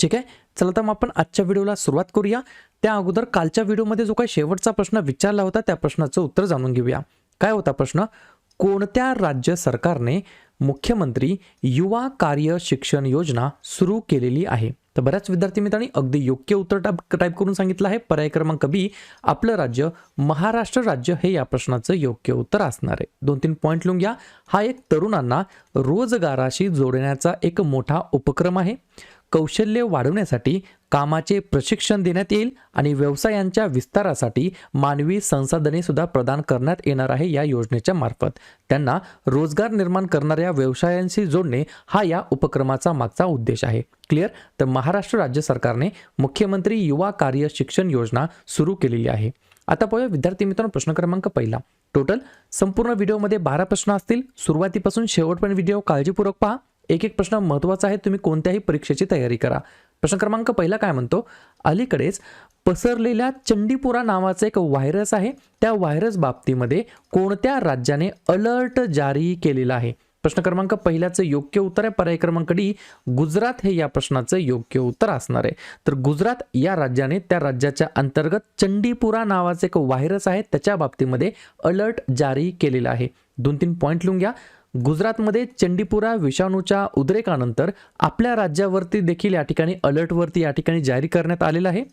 ठीक आहे? चला तर मग आपण आजच्या व्हिडिओला सुरुवात करूया. त्या अगोदर कालच्या व्हिडिओमध्ये जो काही शेवटचा प्रश्न विचारला होता त्या प्रश्नाचं उत्तर जाणून घेऊया. काय होता प्रश्न? कोणत्या राज्य सरकारने मुख्यमंत्री युवा कार्य शिक्षण योजना सुरू केलेली आहे? तर बऱ्याच विद्यार्थी मित्रांनी अगदी योग्य उत्तर टाईप टाईप करून सांगितलं आहे. पर्याय क्रमांक बी आपलं राज्य महाराष्ट्र राज्य हे या प्रश्नाचं योग्य उत्तर असणार आहे. दोन तीन पॉईंट लिहून घ्या. हा एक तरुणांना रोजगाराशी जोडण्याचा एक मोठा उपक्रम आहे. कौशल्य वाढवण्यासाठी कामाचे प्रशिक्षण देण्यात येईल आणि व्यवसायांच्या विस्तारासाठी मानवी संसाधने सुद्धा प्रदान करण्यात येणार आहे या योजनेच्या मार्फत. त्यांना रोजगार निर्माण करणाऱ्या व्यवसायांशी जोडणे हा या उपक्रमाचा मागचा उद्देश आहे. क्लिअर? तर महाराष्ट्र राज्य सरकारने मुख्यमंत्री युवा कार्य शिक्षण योजना सुरू केलेली आहे. आता पाहूया विद्यार्थी मित्रांनो प्रश्न क्रमांक पहिला. टोटल संपूर्ण व्हिडिओमध्ये बारा प्रश्न असतील. सुरुवातीपासून शेवटपर्यंत व्हिडिओ काळजीपूर्वक पहा. एक एक प्रश्न महत्त्वाचा आहे तुम्ही कोणत्याही परीक्षेची तयारी करा. प्रश्न क्रमांक पहिला काय म्हणतो? अलीकडेच पसरलेल्या चंडीपुरा नावाचा एक व्हायरस आहे. त्या व्हायरस बाबतीमध्ये कोणत्या राज्याने अलर्ट जारी केलेला आहे? प्रश्न क्रमांक पहिल्याचं योग्य उत्तर आहे. पर्याय क्रमांक डी गुजरात हे या प्रश्नाचं योग्य उत्तर असणार आहे. तर गुजरात या राज्याने त्या राज्याच्या अंतर्गत चंडीपुरा नावाचं एक व्हायरस आहे. त्याच्या बाबतीमध्ये अलर्ट जारी केलेला आहे. दोन तीन पॉईंट लिहून घ्या. गुजरातमध्ये चंडीपुरा विषाणूच्या उद्रेकानंतर आपल्या राज्यावरती देखील या ठिकाणी अलर्टवरती या ठिकाणी जारी करण्यात आलेला आहे.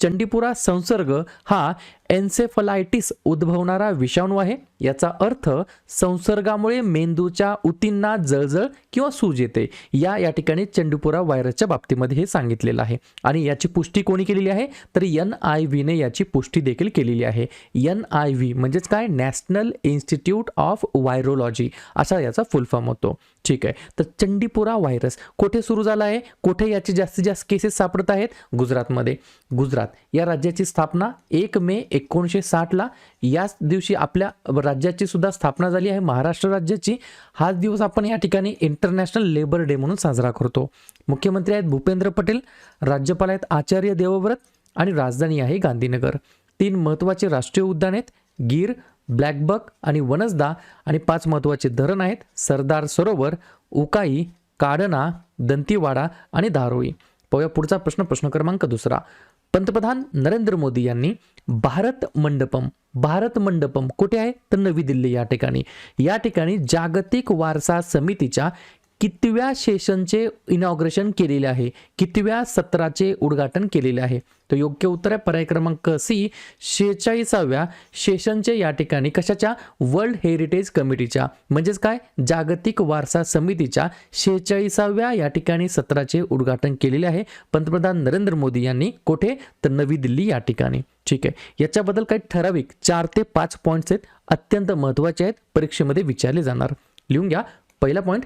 चंडीपुरा संसर्ग हा एन्सेफलायटिस उद्भवणारा विषाणू आहे. याचा अर्थ संसर्गामुळे मेंदूच्या उतींना जळजळ किंवा सूज येते. या या ठिकाणी चंडीपुरा व्हायरसच्या बाबतीमध्ये हे सांगितलेलं आहे. आणि याची पुष्टी कोणी केलेली आहे? तर एन आय व्हीने याची पुष्टी देखील केलेली आहे. एन आय व्ही म्हणजेच काय? National institute of virology. असा याचा फुल फॉर्म होतो. ठीक आहे. तर चंडीपुरा व्हायरस कोठे सुरू झाला आहे? कोठे याचे जास्तीत जास्त केसेस सापडत आहेत? गुजरातमध्ये. गुजरात या राज्याची स्थापना एक मे एक एकोणीसशे साठला याच दिवशी आपल्या राज्याची सुद्धा स्थापना झाली आहे. महाराष्ट्र राज्याची हाच दिवस आपण या ठिकाणी इंटरनॅशनल लेबर डे म्हणून साजरा करतो. मुख्यमंत्री आहेत भूपेंद्र पटेल राज्यपाल आहेत आचार्य देवव्रत आणि राजधानी आहे गांधीनगर. तीन महत्त्वाचे राष्ट्रीय उद्यान आहेत गीर ब्लॅकबक आणि वनसदा आणि पाच महत्त्वाचे धरण आहेत सरदार सरोवर उकाई काडणा दंतीवाडा आणि धारोई. पाहूया पुढचा प्रश्न प्रश्न क्रमांक दुसरा. पंतप्रधान नरेंद्र मोदी यांनी भारत मंडपम भारत मंडपम कुठे आहे? तर नवी दिल्ली या ठिकाणी. या ठिकाणी जागतिक वारसा समितीच्या कितव्या सेशनचे इनॉग्रेशन केलेले आहे? कितव्या सत्राचे उद्घाटन केलेले आहे? तर योग्य उत्तर आहे पर्याय क्रमांक सी शेहेचाळीसाव्या सेशनचे या ठिकाणी कशाच्या? वर्ल्ड हेरिटेज कमिटीच्या. म्हणजेच काय? जागतिक वारसा समितीच्या शेहेचाळीसाव्या या ठिकाणी सत्राचे उद्घाटन केलेले आहे पंतप्रधान नरेंद्र मोदी यांनी कोठे? तर नवी दिल्ली या ठिकाणी. ठीक आहे. याच्याबद्दल काही ठराविक चार ते पाच पॉईंट्स आहेत अत्यंत महत्त्वाचे आहेत परीक्षेमध्ये विचारले जाणार. लिहून घ्या. पहिला पॉईंट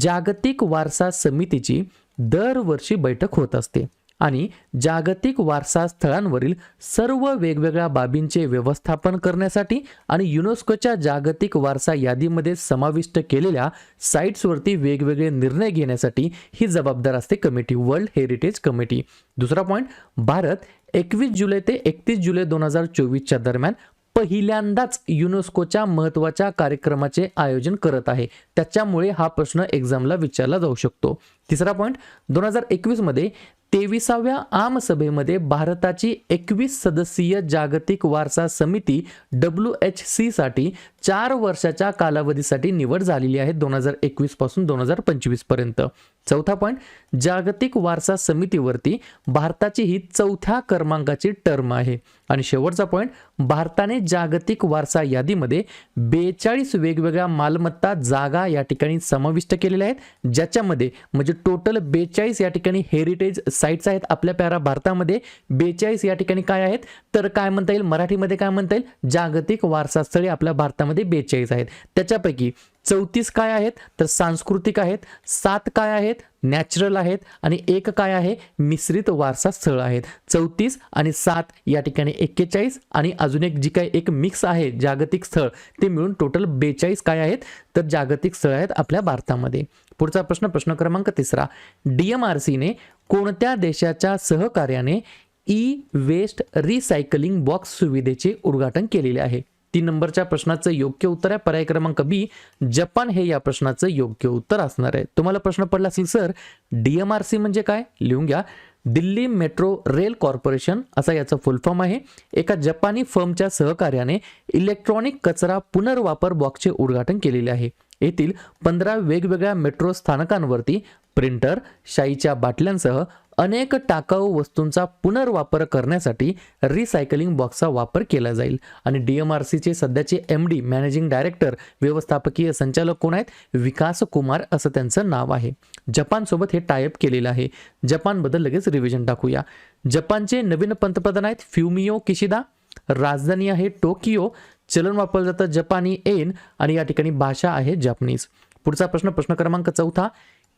जागतिक वारसा समितीची दरवर्षी बैठक होत असते आणि जागतिक वारसा स्थळांवरील सर्व वेगवेगळ्या बाबींचे व्यवस्थापन करण्यासाठी आणि युनेस्कोच्या जागतिक वारसा यादीमध्ये समाविष्ट केलेल्या साईट्सवरती वेगवेगळे निर्णय घेण्यासाठी ही जबाबदार असते कमिटी वर्ल्ड हेरिटेज कमिटी. दुसरा पॉईंट भारत एकवीस जुलै ते एकतीस जुलै दोन हजार चोवीसच्या दरम्यान पहिल्यांदाच युनेस्कोच्या महत्त्वाच्या कार्यक्रमाचे आयोजन करत आहे. त्याच्यामुळे हा प्रश्न एक्झामला विचारला जाऊ शकतो. तिसरा पॉईंट दोन हजार एकवीसमध्ये तेविसाव्या आमसभेमध्ये भारताची एकवीस सदस्यीय जागतिक वारसा समिती डब्ल्यू एच सीसाठी चार वर्षाच्या कालावधीसाठी निवड झालेली आहे दोन हजार एकवीसपासून दोन हजार पंचवीसपर्यंत. चौथा पॉईंट जागतिक वारसा समितीवरती भारताची ही चौथ्या क्रमांकाची टर्म आहे. आणि शेवटचा पॉईंट भारताने जागतिक वारसा यादीमध्ये बेचाळीस वेगवेगळ्या मालमत्ता जागा या ठिकाणी समाविष्ट केलेल्या आहेत ज्याच्यामध्ये म्हणजे टोटल बेचाळीस या ठिकाणी हेरिटेज साईट्स आहेत आपल्या प्यारा भारतामध्ये. बेचाळीस या ठिकाणी काय आहेत? तर काय म्हणता येईल? मराठीमध्ये काय म्हणता येईल? जागतिक वारसा स्थळे आपल्या भारतामध्ये यामध्ये बेचाळीस आहेत. त्याच्यापैकी चौतीस काय आहेत? तर सांस्कृतिक आहेत सात काय आहेत? नॅचरल आहेत आणि एक काय आहे? मिश्रित वारसा स्थळ आहेत. चौतीस आणि सात या ठिकाणी एक्केचाळीस आणि अजून एक जी काय एक मिक्स आहे जागतिक स्थळ ते मिळून टोटल बेचाळीस काय आहेत? तर जागतिक स्थळ आहेत आपल्या भारतामध्ये. पुढचा प्रश्न प्रश्न क्रमांक तिसरा. डी एम आर सीने कोणत्या देशाच्या सहकार्याने ई वेस्ट रिसायकलिंग बॉक्स सुविधेचे उद्घाटन केलेले आहे? तीन नंबरच्या प्रश्नाचं योग्य उत्तर आहे. पर्याय क्रमांक बी जपान हे या प्रश्नाचं योग्य उत्तर असणार आहे. तुम्हाला प्रश्न पडला असेल सर डीएमआरसी म्हणजे काय? लिहून घ्या. दिल्ली मेट्रो रेल कॉर्पोरेशन असा याचा फुल फॉर्म आहे. एका जपानी फर्मच्या सहकार्याने इलेक्ट्रॉनिक कचरा पुनर्वापर बॉक्सचे उद्घाटन केलेले आहे. येथील पंधरा वेगवेगळ्या मेट्रो स्थानकांवरती प्रिंटर शाईच्या बाटल्यांसह अनेक टाकाऊ वस्तूंचा पुनर्वापर करण्यासाठी रिसायकलिंग बॉक्सचा वापर केला जाईल. आणि डी एम आर सीचे सध्याचे एम डी मॅनेजिंग डायरेक्टर व्यवस्थापकीय संचालक कोण आहेत? विकास कुमार असं त्यांचं नाव आहे. जपानसोबत हे टायअप केलेलं आहे. जपानबद्दल लगेच रिव्हिजन टाकूया. जपानचे नवीन पंतप्रधान आहेत फ्युमियो किशिदा. राजधानी आहे टोकियो. चलन वापरलं जातं जपानी एन. आणि या ठिकाणी भाषा आहे जपनीज. पुढचा प्रश्न प्रश्न क्रमांक चौथा.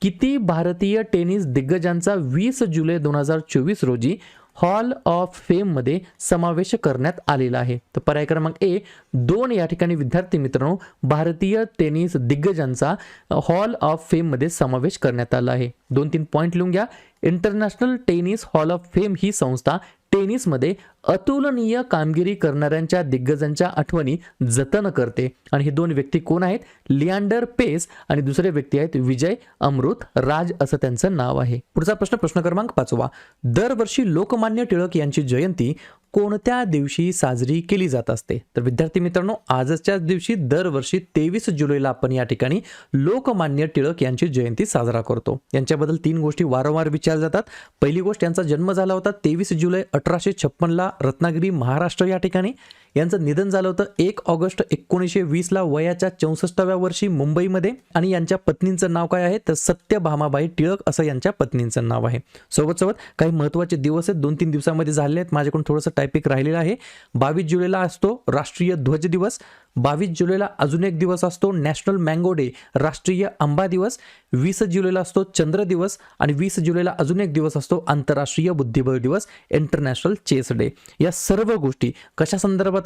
किती भारतीय टेनिस दिग्गजांचा वीस जुलै दोन हजार चोवीस रोजी हॉल ऑफ फेममध्ये समावेश करण्यात आलेला आहे. तर पर्याय क्रमांक ए दोन या ठिकाणी विद्यार्थी मित्रांनो भारतीय टेनिस दिग्गजांचा हॉल ऑफ फेममध्ये समावेश करण्यात आला आहे. दोन तीन पॉईंट लिहून घ्या. International tennis hall of fame ही संस्था टेनिसमध्ये अतुलनीय कामगिरी करणाऱ्यांच्या दिग्गजांच्या आठवणी जतन करते. आणि हे दोन व्यक्ती कोण आहेत? लियांडर पेस आणि दुसरे व्यक्ती आहेत विजय अमृत राज असं त्यांचं नाव आहे. पुढचा प्रश्न प्रश्न क्रमांक पाचवा. दरवर्षी लोकमान्य टिळक यांची जयंती कोणत्या दिवशी साजरी केली जात असते? तर विद्यार्थी मित्रांनो आजच्याच दिवशी दरवर्षी तेवीस जुलैला आपण या ठिकाणी लोकमान्य टिळक यांची जयंती साजरा करतो. यांच्याबद्दल तीन गोष्टी वारंवार विचारल्या जातात. पहिली गोष्ट यांचा जन्म झाला होता तेवीस जुलै अठराशे छप्पनला. रत्नागिरी महाराष्ट्र या ठिकाणी. यांचं निधन झालं होतं एक ऑगस्ट एकोणीसशे वीसला वयाच्या चौसष्टाव्या वर्षी मुंबईमध्ये. आणि यांच्या पत्नींचं नाव काय आहे? तर सत्य भामाबाई टिळक असं यांच्या पत्नींचं नाव आहे. सोबत सोबत काही महत्त्वाचे दिवस आहेत. दोन तीन दिवसामध्ये झाले आहेत. माझ्याकडून थोडंसं टायपिक राहिलेलं आहे. बावीस जुलैला असतो राष्ट्रीय ध्वज दिवस. बावीस जुलैला अजून एक दिवस असतो नॅशनल मँगो डे राष्ट्रीय आंबा दिवस. वीस जुलैला असतो चंद्र दिवस. आणि वीस जुलैला अजून एक दिवस असतो आंतरराष्ट्रीय बुद्धिबळ दिवस इंटरनॅशनल चेस डे या सर्व गोष्टी कशा संदर्भात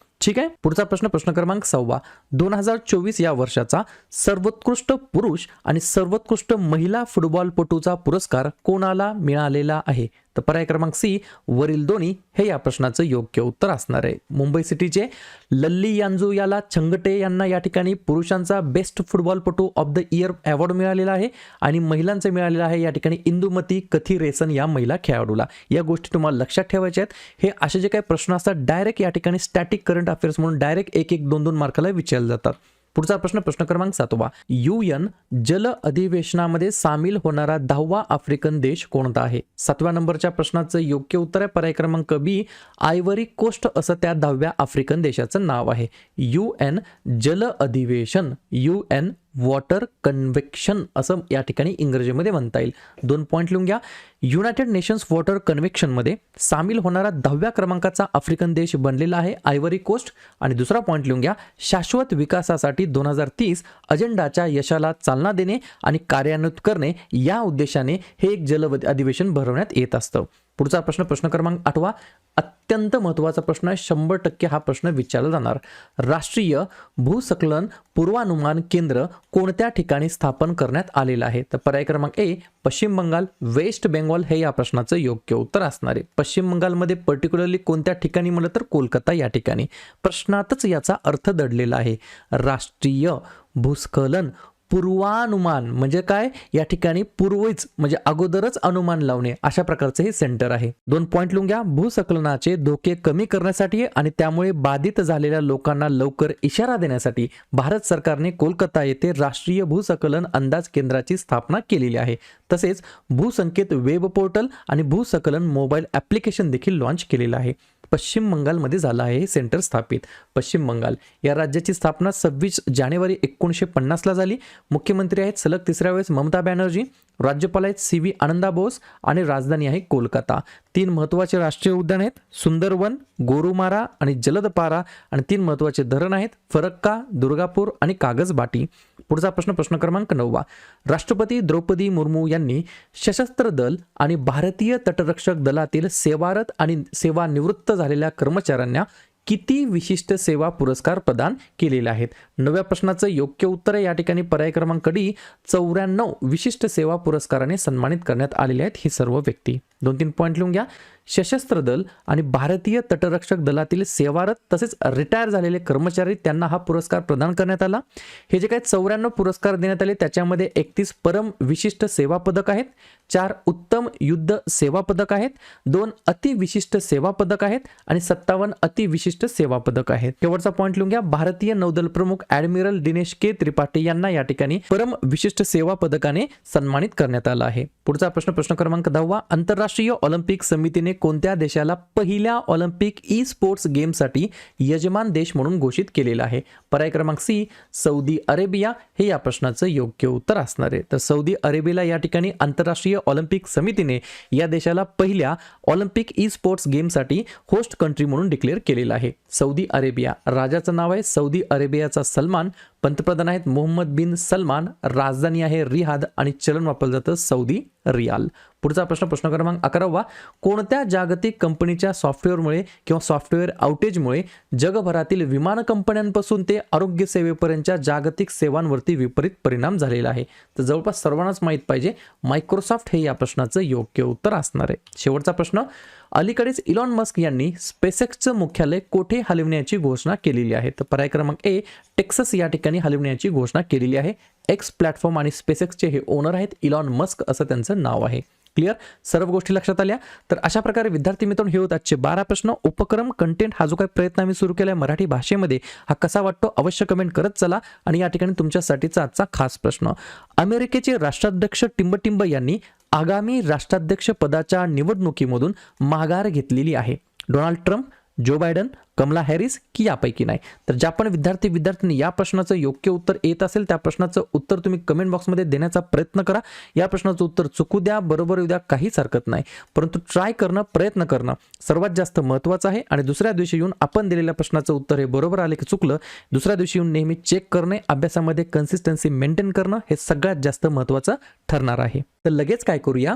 ठीक आहे? पुढचा प्रश्न प्रश्न क्रमांक सव्वा दोन हजार चोवीस या वर्षाचा सर्वोत्कृष्ट पुरुष आणि सर्वोत्कृष्ट महिला फुटबॉलपटूचा पुरस्कार कोणाला मिळालेला आहे? तर पर्याय क्रमांक सी वरील दोन्ही हे या प्रश्नाचं योग्य उत्तर असणार आहे. मुंबई सिटीचे लल्ली यांजू याला छंगटे यांना या ठिकाणी पुरुषांचा बेस्ट फुटबॉलपटू ऑफ द इयर अवॉर्ड मिळालेला आहे आणि महिलांचं मिळालेलं आहे या ठिकाणी इंदुमती कथी रेसन या महिला खेळाडूला. या गोष्टी तुम्हाला लक्षात ठेवायच्या आहेत. हे असे जे काही प्रश्न असतात डायरेक्ट या ठिकाणी स्टॅटिक करंट अफेअर्स म्हणून डायरेक्ट एक एक दोन दोन मार्काला विचारले जातात. पुढचा प्रश्न प्रश्न क्रमांक सातवा. युएन जल अधिवेशनामध्ये सामील होणारा दहावा आफ्रिकन देश कोणता आहे? सातव्या नंबरच्या प्रश्नाचं योग्य उत्तर आहे. पर्याय क्रमांक बी आयवरी कोस्ट असं त्या दहाव्या आफ्रिकन देशाचं नाव आहे. यू एन जल अधिवेशन यू एन वॉटर कन्व्हेक्शन असं या ठिकाणी इंग्रजीमध्ये म्हणता येईल. दोन पॉईंट लिहून घ्या. युनायटेड नेशन्स वॉटर कन्व्हेक्शनमध्ये सामील होणारा दहाव्या क्रमांकाचा आफ्रिकन देश बनलेला आहे आयव्हरी कोस्ट आणि दुसरा पॉईंट लिहून घ्या. शाश्वत विकासासाठी दोन हजार तीस अजेंडाच्या यशाला चालना देणे आणि कार्यान्वित करणे या उद्देशाने हे एक जल अधिवेशन भरवण्यात येत असतं. पुढचा प्रश्न प्रश्न क्रमांक आठवा. अत्यंत महत्त्वाचा प्रश्न आहे. शंभर टक्के हा प्रश्न विचारला जाणार. राष्ट्रीय भूसकलन पूर्वानुमान केंद्र कोणत्या ठिकाणी स्थापन करण्यात आलेलं आहे? तर पर्याय क्रमांक ए पश्चिम बंगाल. वेस्ट बेंगॉल हे या प्रश्नाचं योग्य उत्तर असणार आहे. पश्चिम बंगालमध्ये पर्टिक्युलरली कोणत्या ठिकाणी म्हणलं तर कोलकाता या ठिकाणी. प्रश्नातच याचा अर्थ दडलेला आहे. राष्ट्रीय भूस्खलन पूर्वानुमान म्हणजे काय? या ठिकाणी पूर्वीच म्हणजे अगोदरच अनुमान लावणे अशा प्रकारचे हे सेंटर आहे. दोन पॉईंट लिहून घ्या. भूसंकलनाचे धोके कमी करण्यासाठी आणि त्यामुळे बाधित झालेल्या लोकांना लवकर इशारा देण्यासाठी भारत सरकारने कोलकाता येथे राष्ट्रीय भूसंकलन अंदाज केंद्राची स्थापना केलेली आहे. तसेच भूसंकेत वेब पोर्टल आणि भूसंकलन मोबाईल ॲप्लिकेशन देखील लॉन्च केलेलं आहे. पश्चिम बंगालमध्ये झालं आहे हे सेंटर स्थापित. पश्चिम बंगाल या राज्याची स्थापना सव्वीस जानेवारी एकोणीसशे पन्नासला झाली. मुख्यमंत्री आहेत सलग तिसऱ्या वेळेस ममता बॅनर्जी. राज्यपाल आहेत सी व्ही आनंदा बोस आणि राजधानी आहे कोलकाता. तीन महत्त्वाचे राष्ट्रीय उद्यान आहेत सुंदरवन गोरुमारा आणि जलदपारा. आणि तीन महत्त्वाचे धरण आहेत फरक्का दुर्गापूर आणि कागजबाटी. पुढचा प्रश्न प्रश्न क्रमांक नववा. राष्ट्रपती द्रौपदी मुर्मू यांनी सशस्त्र दल आणि भारतीय तटरक्षक दलातील सेवारत आणि सेवानिवृत्त झालेल्या कर्मचाऱ्यांना किती विशिष्ट सेवा पुरस्कार प्रदान केलेले आहेत? नव्या प्रश्नाचं योग्य उत्तर या ठिकाणी पर्याय क्रमांक डी चौऱ्याण्णव विशिष्ट सेवा पुरस्काराने सन्मानित करण्यात आलेले आहेत ही सर्व व्यक्ती. दोन तीन पॉईंट लिहून घ्या. सशस्त्र दल आणि भारतीय तटरक्षक दलातील सेवारत तसेच रिटायर झालेले कर्मचारी त्यांना हा पुरस्कार प्रदान करण्यात आला. हे जे काही चौऱ्याण्णव पुरस्कार देण्यात आले त्याच्यामध्ये एकतीस परम विशिष्ट सेवा पदक आहेत चार उत्तम युद्ध सेवा पदक आहेत दोन अतिविशिष्ट सेवा पदक आहेत आणि सत्तावन्न अतिविशिष्ट सेवा पदक आहेत. शेवटचा पॉईंट लिहून घ्या. भारतीय नौदल प्रमुख ऍडमिरल दिनेश के त्रिपाठी यांना या ठिकाणी परम विशिष्ट सेवा पदकाने सन्मानित करण्यात आलं आहे. पुढचा प्रश्न प्रश्न क्रमांक दहावा. आंतरराष्ट्रीय ऑलिम्पिक समितीने कोणत्या देशाला पहिल्या ऑलिम्पिक ई स्पोर्ट्स गेमसाठी यजमान देश म्हणून घोषित केलेला आहे? पर्याय क्रमांक सी सौदी अरेबिया. हे या प्रश्नाचं योग्य उत्तर असणार आहे. तर सौदी अरेबियाला या ठिकाणी आंतरराष्ट्रीय ऑलिम्पिक समितीने या देशाला पहिल्या ऑलिम्पिक ई स्पोर्ट्स गेमसाठी होस्ट कंट्री म्हणून डिक्लेअर केलेलं आहे. आहे. Saudi Arabia. राजाचं नाव आहे सौदी अरेबियाचा सलमान. पंतप्रधान आहेत मोहम्मद बिन सलमान. राजधानी आहे रिहाद आणि चलन वापरलं जातं सौदी रियाल. पुढचा प्रश्न प्रश्न क्रमांक अकरावा. कोणत्या जागतिक कंपनीच्या सॉफ्टवेअरमुळे किंवा सॉफ्टवेअर आउटेजमुळे जगभरातील विमान कंपन्यांपासून ते आरोग्य सेवेपर्यंतच्या जागतिक सेवांवरती विपरीत परिणाम झालेला आहे? तर जवळपास सर्वांनाच माहीत पाहिजे मायक्रोसॉफ्ट हे या प्रश्नाचं योग्य उत्तर असणार आहे. शेवटचा प्रश्न. अलीकडेच इलॉन मस्क यांनी स्पेसेक्सचं मुख्यालय कोठे हलविण्याची घोषणा केलेली आहे? तर पर्याय क्रमांक ए टेक्सस या ठिकाणी हलविण्याची घोषणा केलेली आहे. एक्स प्लॅटफॉर्म आणि स्पेसेक्सचे हे ओनर आहेत इलॉन मस्क असं त्यांचं नाव आहे. क्लिअर सर्व गोष्टी लक्षात आल्या? तर अशा प्रकारे विद्यार्थी मित्रांनो हे होत आजचे बारा प्रश्न. उपक्रम कंटेंट हा जो काही प्रयत्न आम्ही सुरू केला आहे मराठी भाषेमध्ये हा कसा वाटतो अवश्य कमेंट करत चला आणि या ठिकाणी तुमच्यासाठीचा आजचा खास प्रश्न. अमेरिकेचे राष्ट्राध्यक्ष टिंबटिंब यांनी आगामी राष्ट्राध्यक्ष पदाच्या निवडणुकीमधून माघार घेतलेली आहे. Donald Trump Joe Biden Kamala Harris की यापैकी नाही. तर ज्या पण विद्यार्थी विद्यार्थ्यांनी या प्रश्नाचं योग्य उत्तर येत असेल त्या प्रश्नाचं उत्तर तुम्ही कमेंट बॉक्समध्ये देण्याचा प्रयत्न करा. या प्रश्नाचं उत्तर चुकू द्या बरोबर येऊ द्या काहीच हरकत नाही. परंतु ट्राय करणं प्रयत्न करणं सर्वात जास्त महत्त्वाचं आहे. आणि दुसऱ्या दिवशी येऊन आपण दिलेल्या प्रश्नाचं उत्तर हे बरोबर आले की चुकलं दुसऱ्या दिवशी येऊन नेहमी चेक करणे अभ्यासामध्ये कन्सिस्टन्सी मेंटेन करणं हे सगळ्यात जास्त महत्त्वाचं ठरणार आहे. तर लगेच काय करूया?